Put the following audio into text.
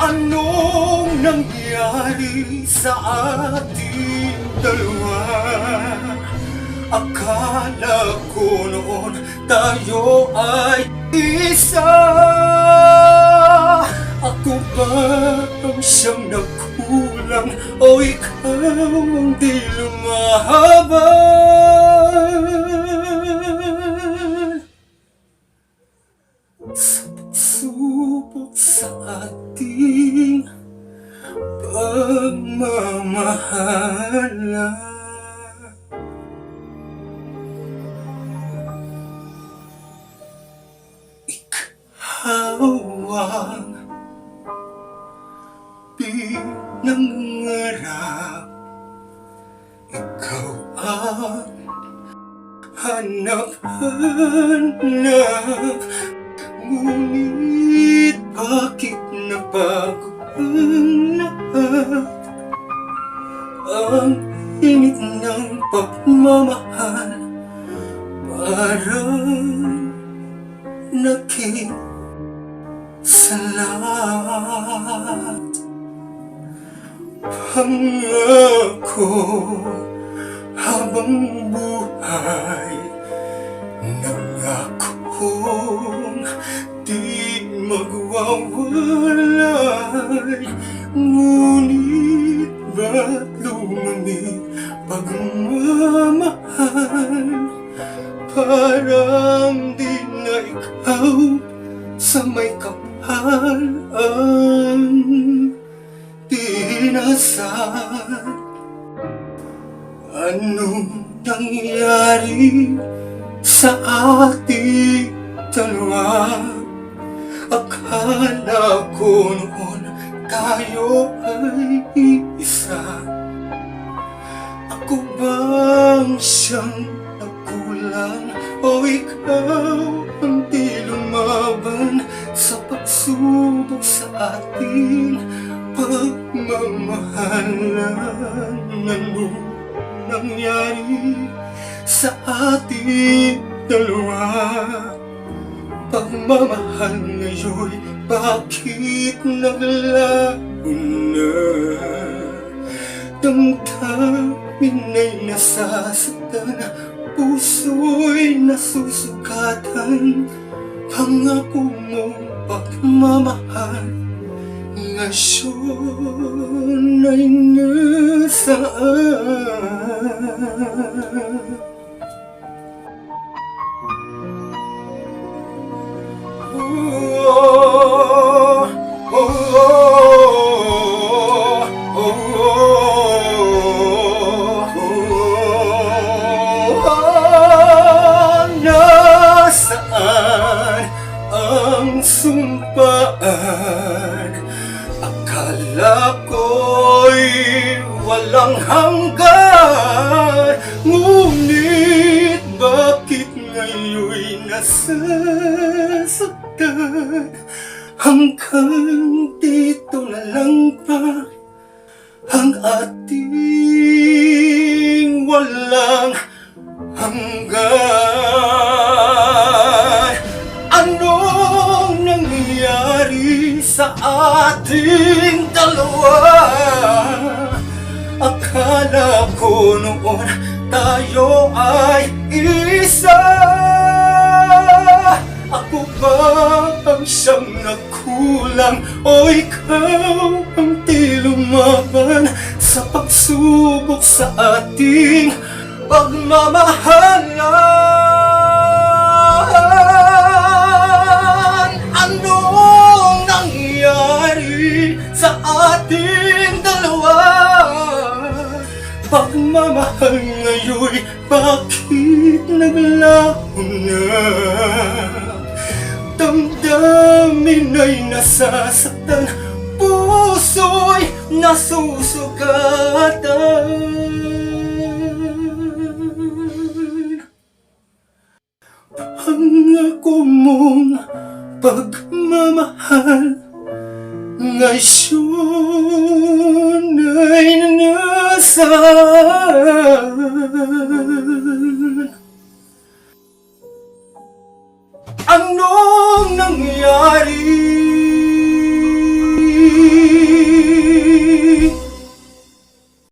Anong nangyari sa ating dalawa? Akala ko noon tayo ay isa Ako ba ang siyang nagkulang o ikaw ang di lumaban? Ating pagmamahalan Ikaw ang pinangarap Ikaw ang hanap-hanap. Ngunit bakit nabago ang lahat? Ang init ng pagmamahal Parang naging salat Pangako habang buhay magwawalay Ngunit ba't lumamig pagmamahal Parang di na ikaw sa may kapal ang dinasal Anong nangyari sa ating dalawa? Akala ko noon tayo ay isa. Ako bang siyang nagkulang o ikaw ang di lumaban Sa pagsubok sa ating pagmamahalan Ano nangyari sa ating dalawa Pagmamahal ngayon, bakit naglaho na? Damdamin ay nasasaktan Puso'y nasusukatan Pangako mong pagmamahal Ngayon ay? Nasaan sumpaan? Akala ko'y walang hanggan. Ngunit bakit ngayon'y nasasaktan? Hanggang dito na lang ba Ang ating walang hanggan sa ating dalawa? Akala ko noon tayo ay isa Ako ba ang siyang nagkulang o ikaw ang di lumaban Sa pagsubok sa ating pagmamahalan ating dalawa? Pagmamahal ngayon, bakit naglaho na? Damdamin ay nasasaktan Puso'y nasusugatan Ngayon ay nasaan Anong nangyari